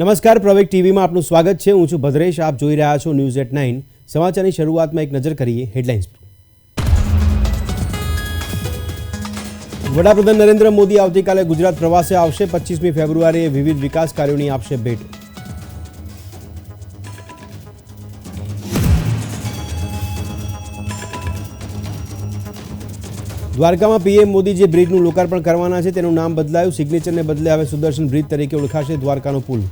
નમસ્કાર પ્રવેક ટીવીમાં આપનું સ્વાગત છે. હું છું ભદ્રેશ. આપ જોઈ રહ્યા છો ન્યૂઝ એટ નાઇન. સમાચારની શરૂઆતમાં એક નજર કરીએ હેડલાઇન્સ વડાપ્રધાન નરેન્દ્ર મોદી આવતીકાલે ગુજરાત પ્રવાસે આવશે. પચીસમી ફેબ્રુઆરીએ વિવિધ વિકાસ કાર્યોની આપશે ભેટ. દ્વારકામાં પીએમ મોદી જે બ્રિજનું લોકાર્પણ કરવાના છે, તેનું નામ બદલાયું. સિગ્નેચરને બદલે હવે સુદર્શન બ્રિજ તરીકે ઓળખાશે દ્વારકાનો પુલ.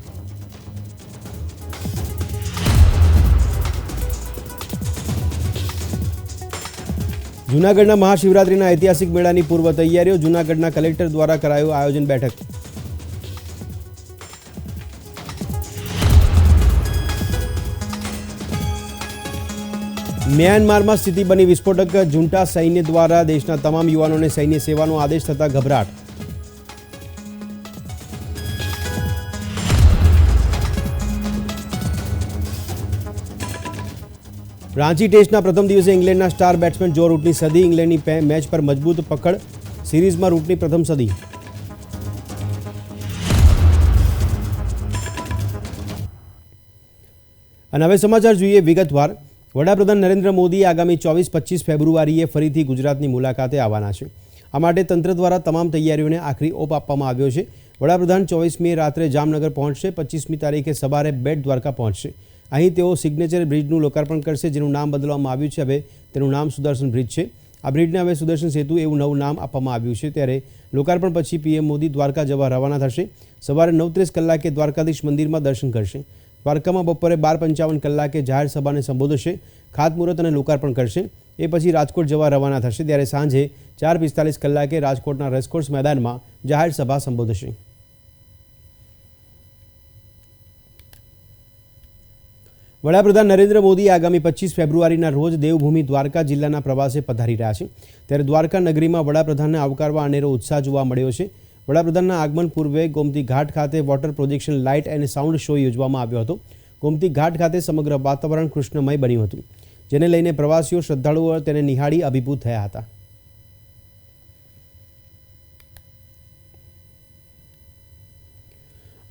જૂનાગઢના મહાશિવરાત્રિના ઐતિહાસિક મેળાની પૂર્વ તૈયારીઓ જૂનાગઢના કલેક્ટર દ્વારા કરાયું આયોજન બેઠક. મ્યાનમારમાં સ્થિતિ બની વિસ્ફોટક ઝુંટા સૈન્ય દ્વારા દેશના તમામ યુવાનોને સૈન્ય સેવાનો આદેશ થતા ગભરાટ. રાંચી ટેસ્ટના પ્રથમ દિવસે ઇંગ્લેન્ડના સ્ટાર બેટ્સમેન જો રૂટની સદી ઇંગ્લેન્ડની મેચ પર મજબૂત પકડ સિરીઝમાં રૂટની પ્રથમ સદી. અને હવે સમાચાર જોઈએ વિગતવાર. વડાપ્રધાન નરેન્દ્ર મોદી આગામી ચોવીસ પચીસ ફેબ્રુઆરીએ ફરીથી ગુજરાતની મુલાકાતે આવવાના છે. આ માટે તંત્ર દ્વારા તમામ તૈયારીઓને આખરી ઓપ આપવામાં આવ્યો છે. વડાપ્રધાન ચોવીસમી રાત્રે જામનગર પહોંચશે, પચીસમી તારીખે સવારે બેટ દ્વારકા પહોંચશે. અહીં તેઓ સિગ્નેચર બ્રિજનું લોકાર્પણ કરશે, જેનું નામ બદલવામાં આવ્યું છે. હવે તેનું નામ સુદર્શન બ્રિજ છે. આ બ્રિજને હવે સુદર્શન સેતુ એવું નવું નામ આપવામાં આવ્યું છે. ત્યારે લોકાર્પણ પછી પીએમ મોદી દ્વારકા જવા રવાના થશે. સવારે નવ ત્રીસ કલાકે દ્વારકાધીશ મંદિરમાં દર્શન કરશે. દ્વારકામાં બપોરે બાર પંચાવન કલાકે જાહેર સભાને સંબોધશે. ખાતમુહૂર્ત અને લોકાર્પણ કરશે. એ પછી રાજકોટ જવા રવાના થશે. ત્યારે સાંજે ચાર પિસ્તાલીસ કલાકે રાજકોટના રેસકોર્સ મેદાનમાં જાહેર સભા સંબોધશે. વડાપ્રધાન નરેન્દ્ર મોદી આગામી પચીસ ફેબ્રુઆરીના રોજ દેવભૂમિ દ્વારકા જિલ્લાના પ્રવાસે પધારી રહ્યા છે. ત્યારે દ્વારકા નગરીમાં વડાપ્રધાનને આવકારવા અનેરો ઉત્સાહ જોવા મળ્યો છે. વડાપ્રધાનના આગમન પૂર્વે ગોમતી ઘાટ ખાતે water projection light and sound show યોજવામાં આવ્યો હતો. ગોમતી ઘાટ ખાતે સમગ્ર વાતાવરણ કૃષ્ણમય બન્યું હતું. જેને લઈને પ્રવાસીઓ શ્રદ્ધાળુઓ તેને નિહાળી અભિભૂત થયા હતા.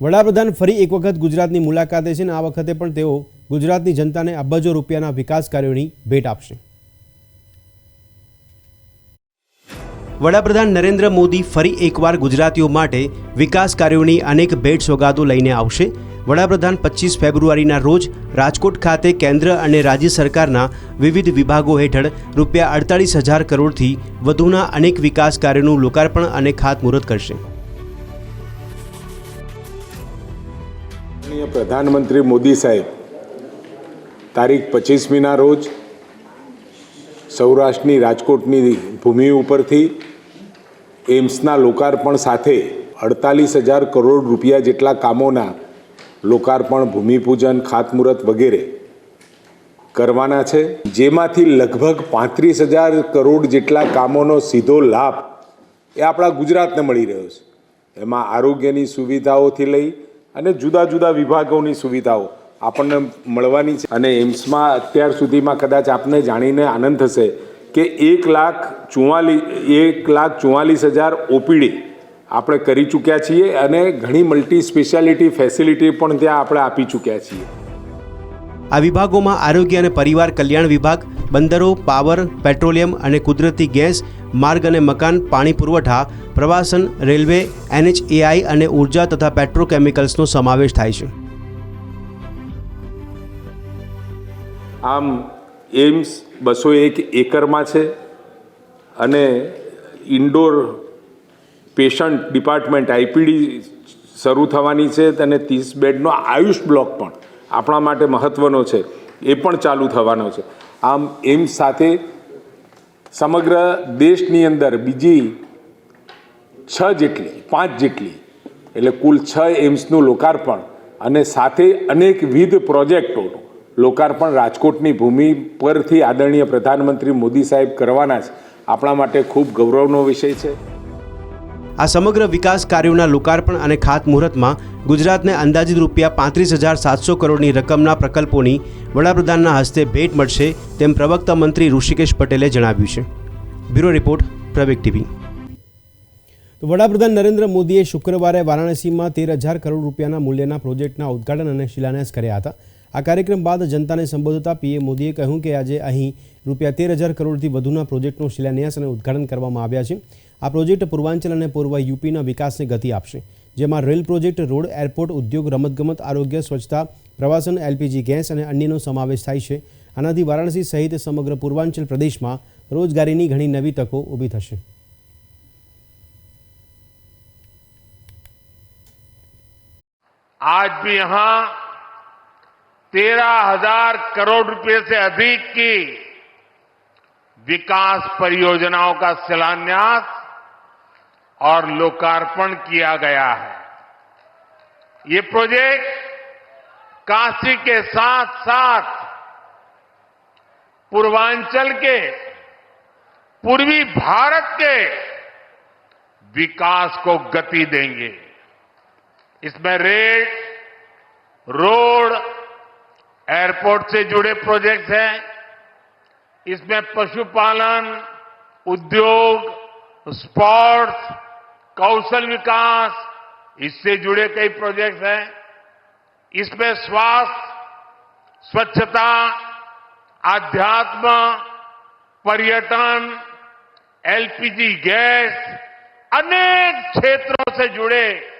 વડાપ્રધાન ફરી એક વખત ગુજરાતની મુલાકાતે છે અને આ વખતે પણ તેઓ ગુજરાતની જનતાને અબજો રૂપિયાના વિકાસ કાર્યોની ભેટ આપશે. વડાપ્રધાન નરેન્દ્ર મોદી ફરી એકવાર ગુજરાતીઓ માટે વિકાસ કાર્યોની અનેક ભેટ સોગાદો લઈને આવશે. વડાપ્રધાન પચીસ ફેબ્રુઆરીના રોજ રાજકોટ ખાતે કેન્દ્ર અને રાજ્ય સરકારના વિવિધ વિભાગો હેઠળ રૂપિયા અડતાળીસ હજાર કરોડથી વધુના અનેક વિકાસ કાર્યોનું લોકાર્પણ અને ખાતમુહૂર્ત કરશે. પ્રધાનમંત્રી મોદી સાહેબ તારીખ પચીસમીના રોજ સૌરાષ્ટ્રની રાજકોટની ભૂમિ ઉપરથી એમ્સના લોકાર્પણ સાથે અડતાલીસ હજાર કરોડ રૂપિયા જેટલા કામોના લોકાર્પણ, ભૂમિપૂજન, ખાતમુહૂર્ત વગેરે કરવાના છે. જેમાંથી લગભગ પાંત્રીસ હજાર કરોડ જેટલા કામોનો સીધો લાભ એ આપણા ગુજરાતને મળી રહ્યો છે. એમાં આરોગ્યની સુવિધાઓથી લઈ અને જુદા જુદા વિભાગોની સુવિધાઓ આપણને મળવાની છે. અને એમ્સમાં અત્યાર સુધીમાં કદાચ આપને જાણીને આનંદ થશે કે એક લાખ ચુમ્માલીસ એક લાખ ચુમ્માલીસ હજાર ઓપીડી આપણે કરી ચૂક્યા છીએ અને ઘણી મલ્ટી સ્પેશિયાલિટી ફેસિલિટી પણ ત્યાં આપણે આપી ચૂક્યા છીએ. આ વિભાગોમાં આરોગ્ય અને પરિવાર કલ્યાણ વિભાગ, બંદરો, પાવર, પેટ્રોલિયમ અને કુદરતી ગેસ, માર્ગ અને મકાન, પાણી પુરવઠા, પ્રવાસન, રેલવે, એનએચએઆઈ અને ઊર્જા તથા પેટ્રોકેમિકલ્સનો સમાવેશ થાય છે. આમ એમ્સ બસો એક એકરમાં છે અને ઇન્ડોર પેશન્ટ ડિપાર્ટમેન્ટ આઈપીડી શરૂ થવાની છે અને ત્રીસ બેડનો આયુષ બ્લોક પણ આપણા માટે મહત્ત્વનો છે, એ પણ ચાલુ થવાનો છે. આમ એમ્સ સાથે સમગ્ર દેશની અંદર બીજી છ જેટલી, પાંચ જેટલી, એટલે કુલ છ એમ્સનું લોકાર્પણ અને સાથે અનેકવિધ પ્રોજેક્ટોનું લોકાર્પણ રાજકોટની ભૂમિ પરથી આદરણીય પ્રધાનમંત્રી મોદી સાહેબ કરવાના જ આપણા માટે ખૂબ ગૌરવનો વિષય છે. આ સમગ્ર વિકાસ કાર્યોના લોકાર્પણ અને ખાતમુહૂર્તમાં ગુજરાતને અંદાજિત રૂપિયા પાંત્રીસ હજાર સાતસો કરોડની રકમના પ્રકલ્પોની વડાપ્રધાનના હસ્તે ભેટ મળશે તેમ પ્રવક્તા મંત્રી ઋષિકેશ પટેલે જણાવ્યું છે. બ્યુરો રિપોર્ટ પ્રવેક ટીવી. તો વડાપ્રધાન નરેન્દ્ર મોદીએ શુક્રવારે વારાણસીમાં તેર હજાર કરોડ રૂપિયાના મૂલ્યના પ્રોજેક્ટના ઉદ્ઘાટન અને શિલાન્યાસ કર્યા હતા. આ કાર્યક્રમ બાદ જનતાને સંબોધતા પીએમ મોદીએ કહ્યું કે આજે અહીં રૂપિયા તેર હજાર કરોડથી વધુના પ્રોજેક્ટનો શિલાન્યાસ અને ઉદ્ઘાટન કરવામાં આવ્યા છે આ પ્રોજેક્ટ પૂર્વાંચલ અને પૂર્વ યુપીના વિકાસને ગતિ આપશે જેમાં રેલ પ્રોજેક્ટ રોડ એરપોર્ટ ઉદ્યોગ રમતગમત આરોગ્ય સ્વચ્છતા પ્રવાસન એલપીજી ગેસ અને અન્યનો સમાવેશ થાય છે આનાથી વારાણસી સહિત સમગ્ર પૂર્વાંચલ પ્રદેશમાં રોજગારીની ઘણી નવી તકો ઊભી થશે आज भी यहां तेरह हज़ार करोड़ रुपए से अधिक की विकास परियोजनाओं का शिलान्यास और लोकार्पण किया गया है। ये प्रोजेक्ट काशी के साथ साथ पूर्वांचल के, पूर्वी भारत के विकास को गति देंगे। इसमें रेल, रोड एयरपोर्ट से जुड़े प्रोजेक्ट्स हैं। इसमें पशुपालन, उद्योग, स्पोर्ट्स, कौशल विकास, इससे जुड़े कई प्रोजेक्ट्स हैं। इसमें स्वास्थ्य, स्वच्छता, आध्यात्म, पर्यटन, एलपीजी, गैस, अनेक क्षेत्रों से जुड़े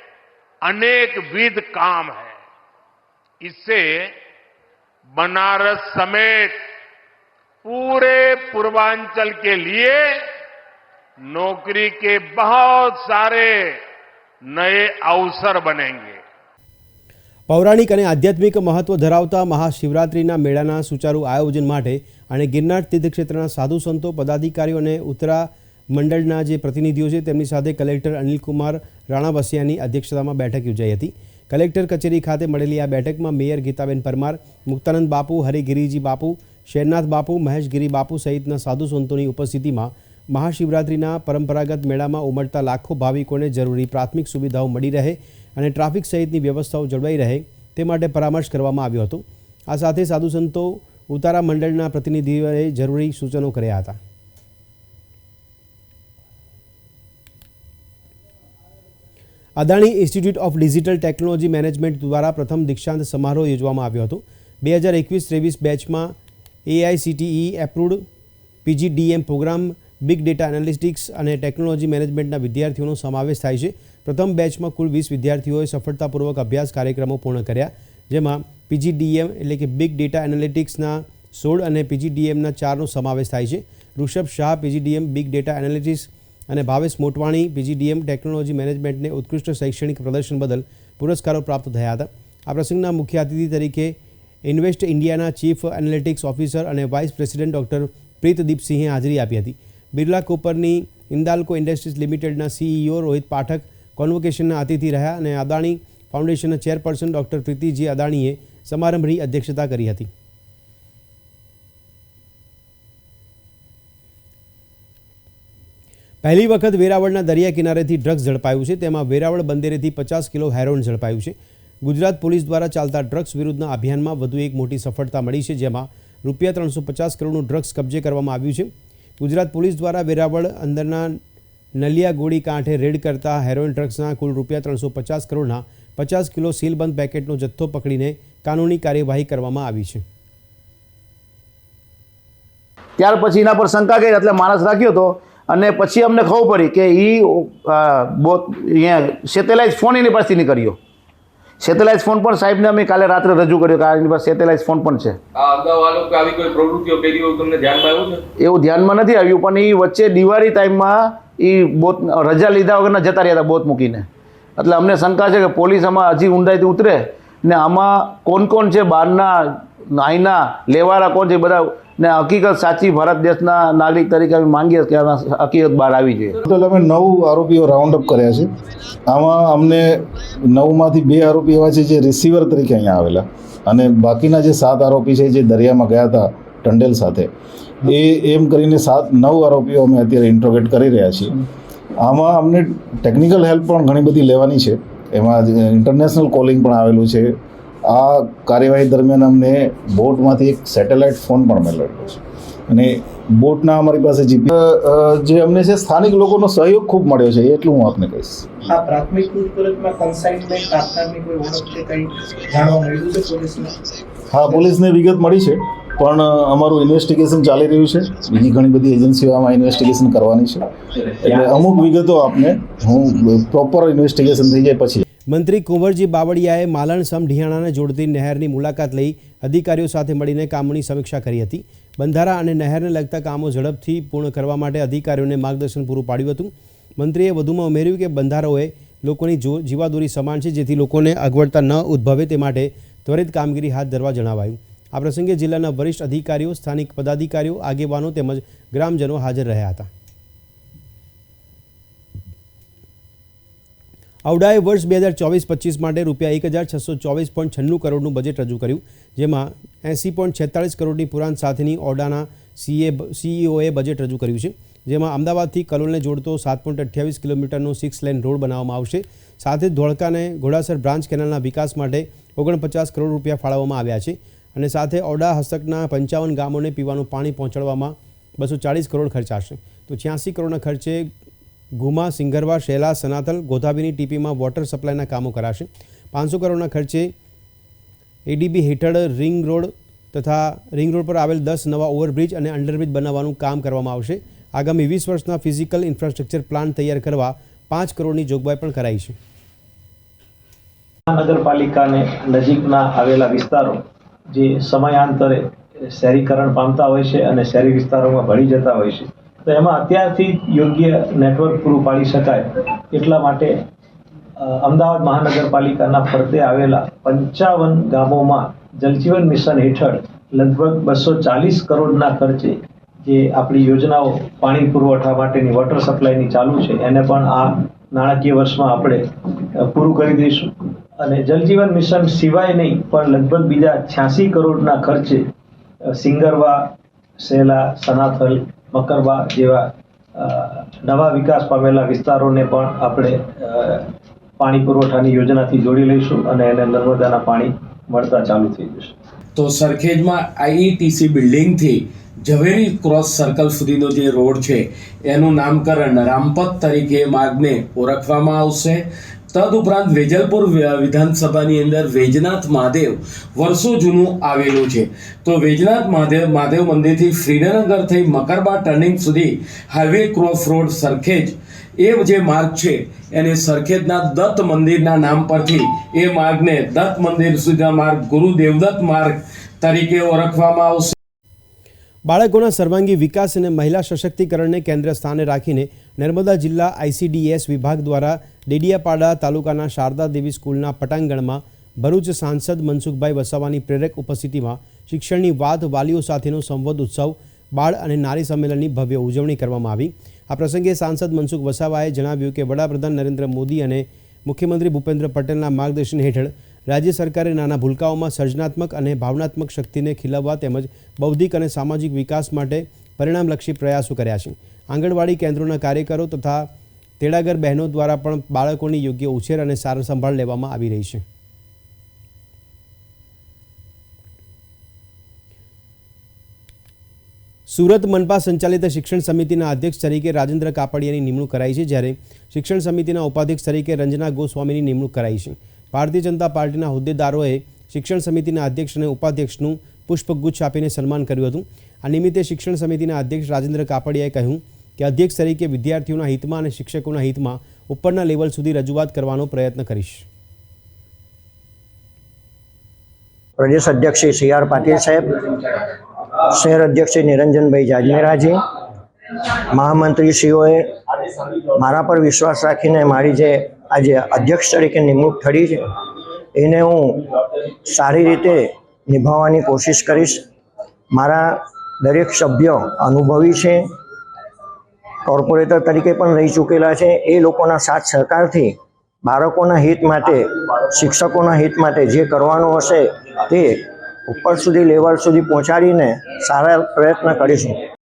अनेक विध काम है। इससे बनारस समेत पूरे पूर्वांचल के लिए नौकरी के बहुत सारे नए अवसर बनेंगे પૌરાણિક અને આધ્યાત્મિક મહત્વ ધરાવતા મહાશિવરાત્રિના મેળાના સુચારુ આયોજન માટે અને ગિરનાર તીર્થક્ષેત્રના સાધુ સંતો પદાધિકારીઓ અને ઉત્તરા મંડળના જે પ્રતિનિધિઓ છે તેમની સાથે કલેક્ટર અનિલકુમાર રાણાવસિયાની અધ્યક્ષતામાં બેઠક યોજાઈ હતી કલેક્ટર કચેરી ખાતે મળેલી આ બેઠકમાં મેયર ગીતાબેન પરમાર, મુક્તાનંદ બાપુ, હરિગિરીજી બાપુ, શેરનાથ બાપુ, મહેશગીરી બાપુ સહિતના સાધુ સંતોની ઉપસ્થિતિમાં મહાશિવરાત્રિના પરંપરાગત મેળામાં ઉમટતા લાખો ભાવિકોને જરૂરી પ્રાથમિક સુવિધાઓ મળી રહે અને ટ્રાફિક સહિતની વ્યવસ્થાઓ જળવાઈ રહે તે માટે પરામર્શ કરવામાં આવ્યો હતો. આ સાથે સાધુ સંતો ઉતારા મંડળના પ્રતિનિધિઓએ જરૂરી સૂચનો કર્યા હતા. Adani Institute of Digital Technology Management દ્વારા પ્રથમ દીક્ષાંત સમારોહ યોજવામાં આવ્યો હતો. બે હજાર એકવીસ ત્રેવીસ બેચમાં AICTE approved PGDM programme, big data analytics અને ટેકનોલોજી મેનેજમેન્ટના વિદ્યાર્થીઓનો સમાવેશ થાય છે. પ્રથમ બેચમાં કુલ વીસ વિદ્યાર્થીઓએ સફળતાપૂર્વક અભ્યાસ કાર્યક્રમો પૂર્ણ કર્યા, જેમાં પીજીડીએમ એટલે કે બિગ ડેટા એનાલિટિક્સના સોળ અને પીજીડીએમના ચારનો સમાવેશ થાય છે. Rushabh Shah, PGDM, big data analytics અને ભાવેશ મોટવાણી પીજીડીએમ ટેકનોલોજી મેનેજમેન્ટને ઉત્કૃષ્ટ શૈક્ષણિક પ્રદર્શન બદલ પુરસ્કારો પ્રાપ્ત થયા હતા. આ પ્રસંગના મુખ્ય અતિથિ તરીકે ઇન્વેસ્ટ ઇન્ડિયાના ચીફ એનાલિટિક્સ ઓફિસર અને વાઇસ પ્રેસિડેન્ટ ડૉક્ટર પ્રીતદીપસિંહે હાજરી આપી હતી. બિરલા કોપરની ઇન્દાલકો ઇન્ડસ્ટ્રીઝ લિમિટેડના સીઈઓ રોહિત પાઠક કોન્વોકેશનના અતિથિ રહ્યા અને અદાણી ફાઉન્ડેશનના ચેરપર્સન ડૉક્ટર પ્રીતિજી અદાણીએ સમારંભની અધ્યક્ષતા કરી હતી. પહેલી વખત વેરાવળના દરિયા કિનારેથી ડ્રગ્સ ઝડપાયું છે. તેમાં વેરાવળ બંદરેથી પચાસ કિલો હેરોઇન ઝડપાયું છે. ગુજરાત પોલીસ દ્વારા ચાલતા ડ્રગ્સ વિરુદ્ધના અભિયાનમાં વધુ એક મોટી સફળતા મળી છે, જેમાં રૂપિયા ત્રણસો પચાસ કરોડનું ડ્રગ્સ કબજે કરવામાં આવ્યું છે. ગુજરાત પોલીસ દ્વારા વેરાવળ અંદરના નલિયા ગોળી કાંઠે રેડ કરતા હેરોઇન ડ્રગ્સના કુલ રૂપિયા ત્રણસો પચાસ કરોડના પચાસ કિલો સીલબંધ પેકેટનો જથ્થો પકડીને કાનૂની કાર્યવાહી કરવામાં આવી છે. ત્યાર પછી એના પર શંકા કરી, એટલે માણસ રાખ્યો હતો અને પછી અમને ખબર પડી કે એ બહુ અહીંયા સેટેલાઇટ ફોન એની પાસેથી નીકળ્યો. સેટેલાઇટ ફોન પણ સાહેબને અમે કાલે રાત્રે રજૂ કર્યો કે આ એની પાસે સેટેલાઇટ ફોન પણ છે. એવું ધ્યાનમાં નથી આવ્યું પણ એ વચ્ચે દિવાળી ટાઈમમાં એ બોત રજા લીધા વગરના જતા રહ્યા હતા બોત મૂકીને. એટલે અમને શંકા છે કે પોલીસ આમાં હજી ઊંડાઈથી ઉતરે ને આમાં કોણ કોણ છે બહારના અહીંના લેવાળા કોણ છે બધા? ને હકીકત સાચી ભારત દેશના નાગરિક તરીકે અમે માંગીએ કે હકીકત બહાર આવી જોઈએ ટોટલ અમે નવ આરોપીઓ રાઉન્ડ અપ કર્યા છે. આમાં અમને નવમાંથી બે આરોપી એવા છે જે રિસીવર તરીકે અહીંયા આવેલા અને બાકીના જે સાત આરોપી છે જે દરિયામાં ગયા હતા ટંડેલ સાથે, એ એમ કરીને સાત નવ આરોપીઓ અમે અત્યારે ઇન્ટ્રોગેટ કરી રહ્યા છીએ. આમાં અમને ટેકનિકલ હેલ્પ પણ ઘણી બધી લેવાની છે. એમાં ઇન્ટરનેશનલ કોલિંગ પણ આવેલું છે. આ કાર્યવાહી દરમિયાન અમને બોટમાંથી એક સેટેલાઇટ ફોન પણ મળેલો છે. અને બોટના અમારી પાસે જીપી જે અમને છે સ્થાનિક લોકોનો સહયોગ ખૂબ મળ્યો છે એટલું હું આપને કહીશ. આ પ્રાથમિક પૂછપરછમાં કન્સાઇનમેન્ટ કાપનારની કોઈ ઓળખ કે કંઈ જાણવા મળ્યું છે પોલીસને? હા પોલીસને વિગત મળી છે પણ અમારું ઇન્વેસ્ટિગેશન ચાલી રહ્યું છે. બીજી ઘણી બધી એજન્સીઓ આમાં ઇન્વેસ્ટિગેશન કરવાની છે. એટલે અમુક વિગતો આપને હું પ્રોપર ઇન્વેસ્ટિગેશન થઈ જાય પછી મંત્રી કુંવરજી બાવળિયાએ માલણ સમ ઢિયાણાને જોડતી નહેરની મુલાકાત લઈ અધિકારીઓ સાથે મળીને કામોની સમીક્ષા કરી હતી. બંધારા અને નહેરને લગતા કામો ઝડપથી પૂર્ણ કરવા માટે અધિકારીઓને માર્ગદર્શન પૂરું પાડ્યું હતું. મંત્રીએ વધુમાં ઉમેર્યું કે બંધારાઓએ લોકોની જીવાદોરી સમાન છે, જેથી લોકોને અગવડતા ન ઉદ્ભવે તે માટે ત્વરિત કામગીરી હાથ ધરવા જણાવાયું. આ પ્રસંગે જિલ્લાના વરિષ્ઠ અધિકારીઓ, સ્થાનિક પદાધિકારીઓ, આગેવાનો તેમજ ગ્રામજનો હાજર રહ્યા હતા. ઔડાએ વર્ષ બે હજાર ચોવીસ પચીસ માટે રૂપિયા એક હજાર છસો ચોવીસ પોઈન્ટ છન્નું કરોડનું બજેટ રજૂ કર્યું, જેમાં એંસી પોઈન્ટ છેતાળીસ કરોડની પુરાણ સાથેની ઓડાના સીએ સીઈઓએ બજેટ રજૂ કર્યું છે, જેમાં અમદાવાદથી કલોલને જોડતો સાત પોઈન્ટ અઠ્યાવીસ કિલોમીટરનો સિક્સ લેન રોડ બનાવવામાં આવશે. સાથે જ ધોળકાને ઘોડાસર બ્રાન્ચ કેનાલના વિકાસ માટે ઓગણપચાસ કરોડ રૂપિયા ફાળવવામાં આવ્યા છે અને સાથે ઓડા હસ્તકના પંચાવન ગામોને પીવાનું પાણી પહોંચાડવામાં બસો ચાળીસ કરોડ ખર્ચાશે તો છ્યાસી કરોડના ખર્ચે ગુમા, સિંગરવા, શેલા, સનાતલ, ગોધાબીની ટીપીમાં વોટર સપ્લાયના કામો કરાશે. પાંચસો કરોડના ખર્ચે એડીબી હેઠળ રિંગ રોડ તથા રિંગ રોડ પર આવેલ દસ નવા ઓવરબ્રિજ અને અંડરબ્રિજ બનાવવાનું કામ કરવામાં આવશે. આગામી વીસ વર્ષના ફિઝિકલ ઇન્ફ્રાસ્ટ્રક્ચર પ્લાન તૈયાર કરવા પાંચ કરોડની જોગવાઈ પણ કરાઈ છે. મહાનગરપાલિકાને નજીકના આવેલા વિસ્તારો જે સમયાંતરે શહેરીકરણ પામતા હોય છે અને શહેરી વિસ્તારોમાં ભળી જતા હોય છે તો એમાં અત્યારથી યોગ્ય નેટવર્ક પૂરું પાડી શકાય એટલા માટે અમદાવાદ મહાનગરપાલિકાના ફરતે આવેલા પંચાવન ગામોમાં જલજીવન મિશન હેઠળ લગભગ બસો ચાલીસ કરોડના ખર્ચે જે આપણી યોજનાઓ પાણી પુરવઠા માટેની વોટર સપ્લાયની ચાલુ છે, એને પણ આ નાણાકીય વર્ષમાં આપણે પૂરું કરી દઈશું. અને જલજીવન મિશન સિવાય નહીં, પણ લગભગ બીજા છ્યાસી કરોડના ખર્ચે સિંગરવા, સેલા, સનાથલ મકરબા જેવા નવા વિકાસ પામેલા વિસ્તારોને પણ આપણે પાણી પુરવઠાની યોજનાથી જોડી લઈશું અને એને નર્મદાના પાણી મળતા ચાલુ થઈ જશે. તો સરખેજમાં આઈઈટીસી બિલ્ડિંગથી ઝવેરી ક્રોસ સર્કલ સુધીનો જે રોડ છે, એનું નામકરણ રામપથ તરીકે માર્ગને ઓળખવામાં આવશે. તદુપરાંત વેજલપુર વિધાનસભાની અંદર વૈજનાથ મહાદેવ વર્ષો જૂનું આવેલું છે. તો વૈજનાથ મહાદેવ મહાદેવ મંદિરથી શ્રીનગર થઈ મકરબા ટર્નિંગ સુધી હાઈવે ક્રોસ રોડ સરખેજ. એ જે માર્ગ છે, એને સરખેજના દત્ત મંદિરના નામ પરથી એ માર્ગને દત્ત મંદિર સુધીના માર્ગ ગુરુ દેવદત્ત માર્ગ તરીકે ઓળખવામાં આવશે. બાળકોના સર્વાંગી વિકાસ અને મહિલા સશક્તિકરણને કેન્દ્ર સ્થાને રાખીને નર્મદા જિલ્લા આઈસીડીએસ વિભાગ દ્વારા ડેડિયાપાડા તાલુકાના શારદા દેવી સ્કૂલના પટાંગણમાં ભરૂચ સાંસદ મનસુખભાઈ વસાવાની પ્રેરક ઉપસ્થિતિમાં શિક્ષણની વાત વાલીઓ સાથેનો સંવાદ ઉત્સવ, બાળ અને નારી સંમેલનની ભવ્ય ઉજવણી કરવામાં આવી. આ પ્રસંગે સાંસદ મનસુખ વસાવાએ જણાવ્યું કે વડાપ્રધાન નરેન્દ્ર મોદી અને મુખ્યમંત્રી ભૂપેન્દ્ર પટેલના માર્ગદર્શન હેઠળ રાજ્ય સરકારે નાના ભૂલકાઓમાં સર્જનાત્મક અને ભાવનાત્મક શક્તિને ખીલવવા તેમજ બૌદ્ધિક અને સામાજિક વિકાસ માટે પરિણામલક્ષી પ્રયાસો કર્યા છે. આંગણવાડી કેન્દ્રોના કાર્યકરો તથા તેડાગર બહેનો દ્વારા પણ બાળકોની યોગ્ય ઉછેર અને સાર સંભાળ લેવામાં આવી રહી છે. સુરત મનપા સંચાલિત શિક્ષણ સમિતિના અધ્યક્ષ તરીકે રાજેન્દ્ર કાપડિયાની નિમણૂક કરાઈ છે, જ્યારે શિક્ષણ સમિતિના ઉપાધ્યક્ષ તરીકે રંજના ગોસ્વામીની નિમણૂક કરાઈ છે. ભારતીય જનતા પાર્ટીના હોદ્દેદારોએ શિક્ષણ સમિતિના અધ્યક્ષ અને ઉપાધ્યક્ષનું પુષ્પગુચ્છ આપીને સન્માન કર્યું હતું. આ નિમિત્તે શિક્ષણ સમિતિના અધ્યક્ષ રાજેન્દ્ર કાપડિયાએ કહ્યું કે અધ્યક્ષ તરીકે વિદ્યાર્થીઓના હિતમાં અને શિક્ષકોના હિતમાં ઉપરના લેવલ સુધી રજૂઆત કરવાનો પ્રયત્ન કરીશ. પ્રદેશ અધ્યક્ષ શ્રી સી આર પાટીલ સાહેબ, શહેર અધ્યક્ષ શ્રી નિરંજનભાઈ જાજમેરાજી, મહામંત્રીશ્રીઓએ મારા પર વિશ્વાસ રાખીને મારી જે આજે અધ્યક્ષ તરીકે નિમણૂક થઈ છે. એને હું સારી રીતે નિભાવવાની કોશિશ કરીશ. મારા દરેક સભ્ય અનુભવી છે. કોર્પોરેટર તરીકે પણ રહી ચૂકેલા છે. એ લોકોના સાથ સહકારથી બાળકોના હિત માટે, શિક્ષકોના હિત માટે જે કરવાનું હશે તે ઉપર સુધી, લેવલ સુધી પહોંચાડીને સારા પ્રયત્ન કરીશું.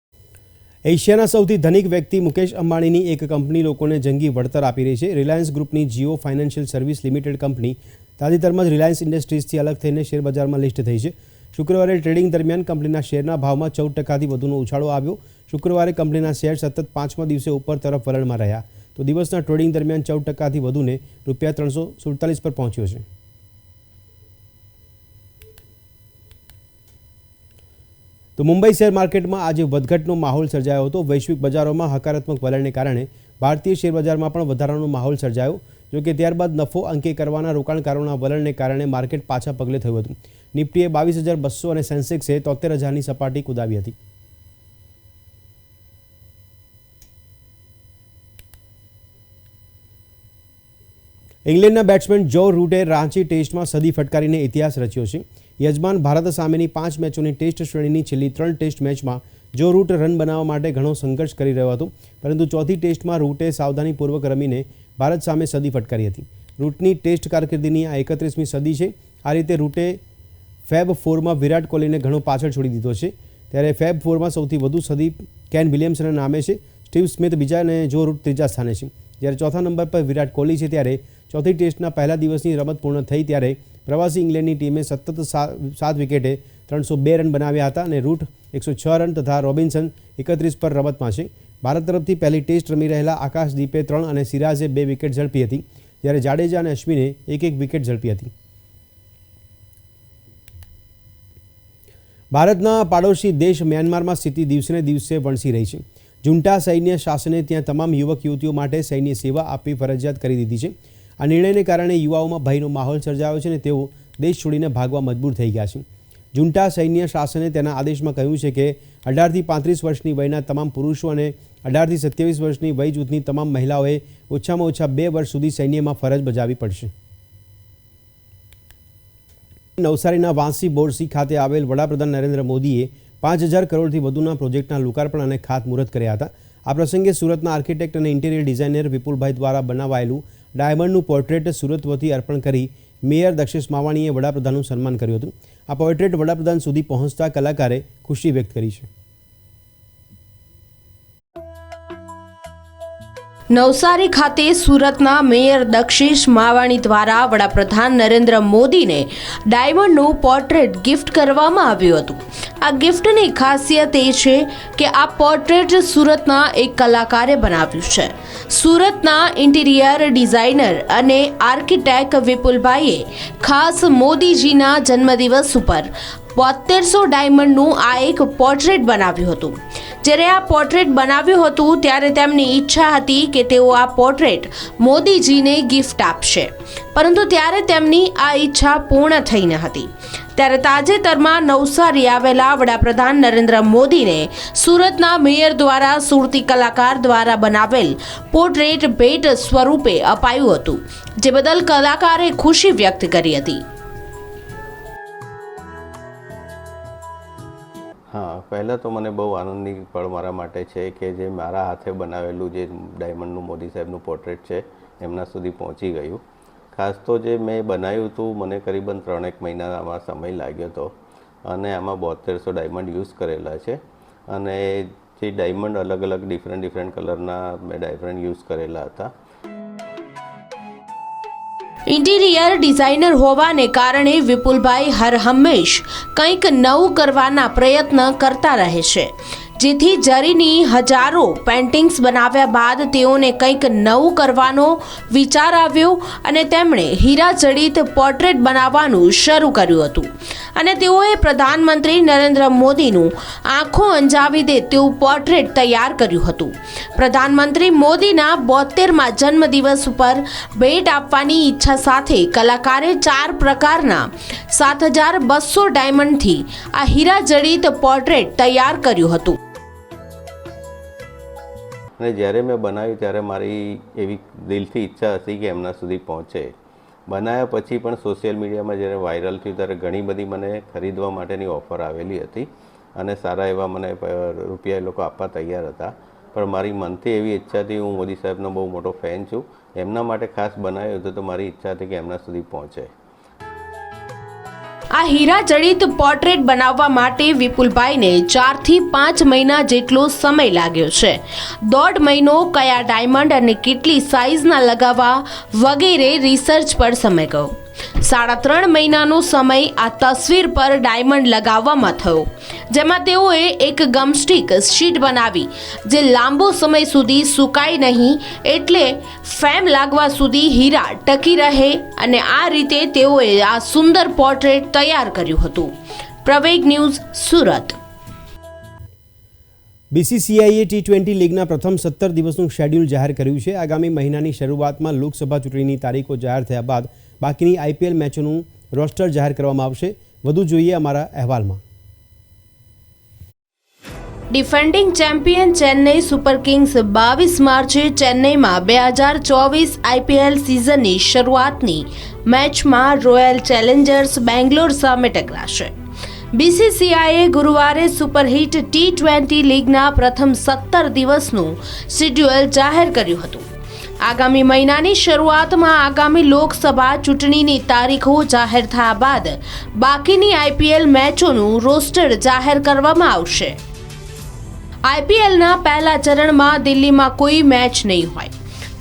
એશિયાના સૌથી ધનિક વ્યક્તિ મુકેશ અંબાણીની એક કંપની લોકોને જંગી વળતર આપી રહી છે. રિલાયન્સ ગ્રુપની Jio financial service limited company તાજેતરમાં જ રિલાયન્સ ઇન્ડસ્ટ્રીઝથી અલગ થઈને શેરબજારમાં લિસ્ટ થઈ છે. શુક્રવારે ટ્રેડિંગ દરમિયાન કંપનીના શેરના ભાવમાં ચૌદ ટકાથી વધુનો ઉછાળો આવ્યો. શુક્રવારે કંપનીના શેર સતત પાંચમા દિવસે ઉપર તરફ વલણમાં રહ્યા. તો દિવસના ટ્રેડિંગ દરમિયાન ચૌદ ટકાથી વધુને રૂપિયા ત્રણસો સુડતાલીસ પર પહોંચ્યો છે. તો મુંબઈ શેર માર્કેટમાં આજે વધઘટનો માહોલ સર્જાયો હતો. વૈશ્વિક બજારોમાં હકારાત્મક વલણને કારણે ભારતીય શેર બજારમાં પણ વધારાનો માહોલ સર્જાયો જોકે ત્યારબાદ નફો અંકે કરવાના રોકાણકારોના વલણને કારણે માર્કેટ પાછા પગલે થયું હતું. નિફ્ટીએ બાવીસ હજાર બસો અને સેન્સેક્સે તોતેર હજારની સપાટી કુદાવી હતી. ઇંગ્લેન્ડના બેટ્સમેન જો રૂટે રાંચી ટેસ્ટમાં સદી ફટકારીને ઇતિહાસ રચ્યો છે. યજમાન ભારત સામેની પાંચ મેચોની ટેસ્ટ શ્રેણીની છેલ્લી ત્રણ ટેસ્ટ મેચમાં જો રૂટ રન બનાવવા માટે ઘણો સંઘર્ષ કરી રહ્યો હતો, પરંતુ ચોથી ટેસ્ટમાં રૂટે સાવધાનીપૂર્વક રમીને ભારત સામે સદી ફટકારી હતી. રૂટની ટેસ્ટ કારકિર્દીની આ એકત્રીસમી સદી છે. આ રીતે રૂટે ફેબ ફોરમાં વિરાટ કોહલીને ઘણો પાછળ છોડી દીધો છે. ત્યારે ફેબ ફોરમાં સૌથી વધુ સદી કેન વિલિયમ્સના નામે છે. સ્ટીવ સ્મિથ બીજા અને જો રૂટ ત્રીજા સ્થાને છે. જ્યારે ચોથા નંબર પર વિરાટ કોહલી છે, ત્યારે ચોથી ટેસ્ટના પહેલા દિવસની રમત પૂર્ણ થઈ ત્યારે પ્રવાસી ઇંગ્લેન્ડની ટીમે સતત સાત વિકેટે ત્રણસો બે રન બનાવ્યા હતા અને રૂટ એકસો છ રન તથા રોબિન્સન એકત્રીસ પર રમતમાં છે ભારત તરફથી પહેલી ટેસ્ટ રમી રહેલા આકાશદીપે ત્રણ અને સિરાજે બે વિકેટ ઝડપી હતી, જ્યારે જાડેજા અને અશ્વિને એક એક વિકેટ ઝડપી હતી. ભારતના પાડોશી દેશ મ્યાનમારમાં સ્થિતિ દિવસેને દિવસે વણસી રહી છે. જુન્ટા સૈન્ય શાસને ત્યાં તમામ યુવક યુવતીઓ માટે સૈન્ય સેવા આપવી ફરજિયાત કરી દીધી છે. આ નિર્ણયને કારણે યુવાઓમાં ભયનો માહોલ સર્જાયો છે અને તેઓ દેશ છોડીને ભાગવા મજબૂર થઈ ગયા છે. જુન્ટા સૈન્ય શાસને તેના આદેશમાં કહ્યું છે કે અઢારથી પાંત્રીસ વર્ષની વયના તમામ પુરુષો અને અઢારથી સત્યાવીસ વર્ષની વય જૂથની તમામ મહિલાઓએ ઓછામાં ઓછા બે વર્ષ સુધી સૈન્યમાં ફરજ બજાવવી પડશે. નવસારીના વાંસી બોરસી ખાતે આવેલ વડાપ્રધાન નરેન્દ્ર મોદીએ પાંચ હજાર કરોડથી વધુના પ્રોજેક્ટના લોકાર્પણ અને ખાતમુહૂર્ત કર્યા હતા. આ પ્રસંગે સુરતના આર્કિટેક્ટ અને ઇન્ટિરિયર ડિઝાઇનર વિપુલભાઈ દ્વારા બનાવાયેલું ડાયમંડનું પોર્ટ્રેટ સુરત વતી અર્પણ કરી મેયર દક્ષેશ માવાણીએ વડાપ્રધાનનું સન્માન કર્યું હતું. આ પોર્ટ્રેટ વડાપ્રધાન સુધી પહોંચતા કલાકારે ખુશી વ્યક્ત કરી છે. નવસારી ખાતે સુરતના મેયર દક્ષિશ માવાણી દ્વારા વડાપ્રધાન નરેન્દ્ર મોદીને ડાયમંડનું પોર્ટ્રેટ ગિફ્ટ કરવામાં આવ્યું હતું. આ ગિફ્ટની ખાસિયત એ છે કે આ પોર્ટ્રેટ સુરતના એક કલાકારે બનાવ્યું છે. સુરતના ઇન્ટિરિયર ડિઝાઇનર અને આર્કિટેક્ટ વિપુલભાઈએ ખાસ મોદીજીના જન્મદિવસ ઉપર બોતેરસો ડાયમંડનું આ એક પોર્ટ્રેટ બનાવ્યું હતું. જ્યારે આ પોર્ટ્રેટ બનાવ્યું હતું ત્યારે તેમની ઈચ્છા હતી કે તેઓ આ પોર્ટ્રેટ મોદીજીને ગિફ્ટ આપશે. પરંતુ ત્યારે તેમની આ ઈચ્છા પૂર્ણ થઈ ન હતી. ત્યારે તાજેતરમાં નવસારી આવેલા વડાપ્રધાન નરેન્દ્ર મોદીને સુરતના મેયર દ્વારા સુરતી કલાકાર દ્વારા બનાવેલ પોર્ટ્રેટ ભેટ સ્વરૂપે અપાયું હતું, જે બદલ કલાકારે ખુશી વ્યક્ત કરી હતી. હા, પહેલાં તો મને બહુ આનંદની પળ મારા માટે છે કે જે મારા હાથે બનાવેલું જે ડાયમંડનું મોદી સાહેબનું પોર્ટ્રેટ છે, એમના સુધી પહોંચી ગયું. ખાસ તો જે મેં બનાવ્યું હતું, મને કરીબન ત્રણેક મહિના આમાં સમય લાગ્યો હતો અને આમાં બોતેરસો ડાયમંડ યુઝ કરેલા છે. અને જે ડાયમંડ અલગ અલગ ડિફરન્ટ ડિફરન્ટ કલરના મેં ડાયમંડ યુઝ કરેલા હતા. ઇન્ટિરિયર ડિઝાઇનર હોવાને કારણે વિપુલભાઈ હર હંમેશ કંઈક નવું કરવાના પ્રયત્ન કરતા રહે છે. જેથી જરીની હજારો પેન્ટિંગ્સ બનાવ્યા બાદ તેઓને કંઈક નવું કરવાનો વિચાર આવ્યો અને તેમણે હીરા જડિત પોર્ટ્રેટ બનાવવાનું શરૂ કર્યું હતું. અને તેઓએ પ્રધાનમંત્રી નરેન્દ્ર મોદીનું આંખો અંજાવી દે તેવું પોર્ટ્રેટ તૈયાર કર્યું હતું. પ્રધાનમંત્રી મોદીના બોતેરમાં જન્મદિવસ ઉપર ભેટ આપવાની ઈચ્છા સાથે કલાકારે ચાર પ્રકારના સાત હજાર બસો ડાયમંડથી આ હીરા જડિત પોર્ટ્રેટ તૈયાર કર્યું હતું. અને જ્યારે મેં બનાવ્યું ત્યારે મારી એવી દિલથી ઈચ્છા હતી કે એમના સુધી પહોંચે. બનાવ્યા પછી પણ સોશિયલ મીડિયામાં જ્યારે વાયરલ થયું ત્યારે ઘણી બધી મને ખરીદવા માટેની ઓફર આવેલી હતી અને સારા એવા મને રૂપિયા એ લોકો આપવા તૈયાર હતા. પણ મારી મનથી એવી ઈચ્છા હતી, હું મોદી સાહેબનો બહુ મોટો ફેન છું. એમના માટે ખાસ બનાવ્યું હતું તો મારી ઈચ્છા હતી કે એમના સુધી પહોંચે. આ હીરા જડિત પોર્ટ્રેટ બનાવવા માટે વિપુલભાઈને ચારથી પાંચ મહિના જેટલો સમય લાગ્યો છે. દોઢ મહિનો કયા ડાયમંડ અને કેટલી સાઇઝના લગાવવા વગેરે રિસર્ચ પર સમય ગયો. સાડા ત્રણ મહિનાનો સમય આ તસવીર પર ડાયમંડ લગાવવામાં થયો. જેમાં તેઓએ એક ગમસ્ટિક શીટ બનાવી, જે લાંબો સમય સુધી સુકાય નહીં એટલે ફેમ લાગવા સુધી હીરા ટકી રહે અને આ રીતે તેઓએ આ સુંદર પોર્ટ્રેટ તૈયાર કર્યું હતું. પ્રવેગ ન્યૂઝ, સુરત. બીસીસીઆઈએ ટી ટ્વેન્ટી લીગના પ્રથમ સત્તર દિવસનું શેડ્યુલ જાહેર કર્યું છે. આગામી મહિનાની શરૂઆતમાં લોકસભા ચૂંટણીની તારીખો જાહેર થયા બાદ બાકીની આઈપીએલ મેચોનું રોસ્ટર જાહેર કરવામાં આવશે. વધુ જોઈએ અમારા અહેવાલમાં. Defending champion Chennai super kings બાવીસ માર્ચે ચેન્નઈમાં બે હજાર ચોવીસ આઈપીએલ સિઝનની શરૂઆતની મેચમાં રોયલ ચેલેન્જર્સ બેંગ્લોર સામે ટકરાશે. બીસીસીઆઈએ ગુરુવારે સુપરહિટ ટી ટ્વેન્ટી લીગના પ્રથમ સત્તર દિવસનું શિડ્યુઅલ જાહેર કર્યું હતું. આગામી મહિનાની શરૂઆતમાં આગામી લોકસભા ચૂંટણીની તારીખો જાહેર થયા બાદ બાકીની આઈપીએલ મેચોનું રોસ્ટર જાહેર કરવામાં આવશે. આઈપીએલના પહેલા ચરણમાં દિલ્હીમાં કોઈ મેચ નહીં હોય.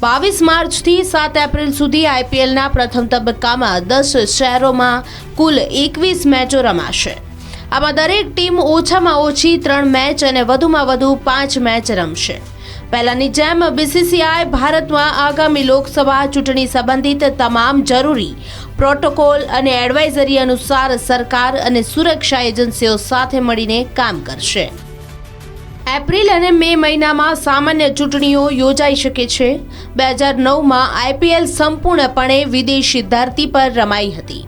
બાવીસ માર્ચથી સાત એપ્રિલ સુધી આઈપીએલના પ્રથમ તબક્કામાં દસ શહેરોમાં કુલ એકવીસ મેચો રમાશે. આમાં દરેક ટીમ ઓછામાં ઓછી ત્રણ મેચ અને વધુમાં વધુ પાંચ મેચ રમશે. પહેલાની જેમ બીસીસીઆઈ ભારતમાં આગામી લોકસભા ચૂંટણી સંબંધિત તમામ જરૂરી પ્રોટોકોલ અને એડવાઇઝરી અનુસાર સરકાર અને સુરક્ષા એજન્સીઓ સાથે મળીને કામ કરશે. એપ્રિલ અને મે મહિનામાં સામાન્ય ચૂંટણીઓ યોજાઈ શકે છે. બે હજાર નવમાં આઈપીએલ સંપૂર્ણપણે વિદેશી ધરતી પર રમાઈ હતી.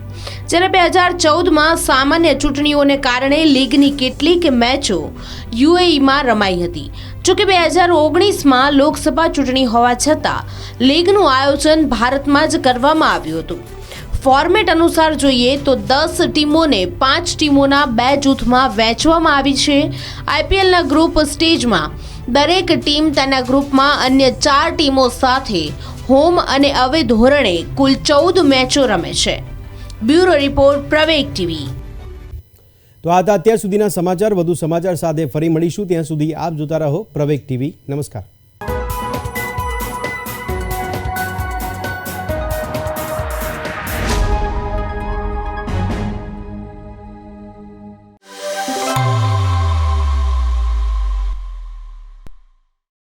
જ્યારે બે હજાર ચૌદમાં સામાન્ય ચૂંટણીઓને કારણે લીગની કેટલીક મેચો યુએઈમાં રમાઈ હતી. જોકે બે હજાર ઓગણીસમાં લોકસભા ચૂંટણી હોવા છતાં લીગનું આયોજન ભારતમાં જ કરવામાં આવ્યું હતું. ફોર્મેટ અનુસાર જોઈએ તો દસ ટીમોને પાંચ ટીમોના બે જૂથમાં વહેંચવામાં આવી છે. આઈપીએલના ગ્રુપ સ્ટેજમાં દરેક ટીમ તેના ગ્રુપમાં અન્ય ચાર ટીમો સાથે હોમ અને અવે ધોરણે કુલ ચૌદ મેચો રમે છે. Bureau report, Praveg TV. તો આ અત્યાર સુધીના સમાચાર. વધુ સમાચાર સાથે ફરી મળીશું ત્યાં સુધી આપ જોતા રહો પ્રવેગ ટીવી. નમસ્કાર.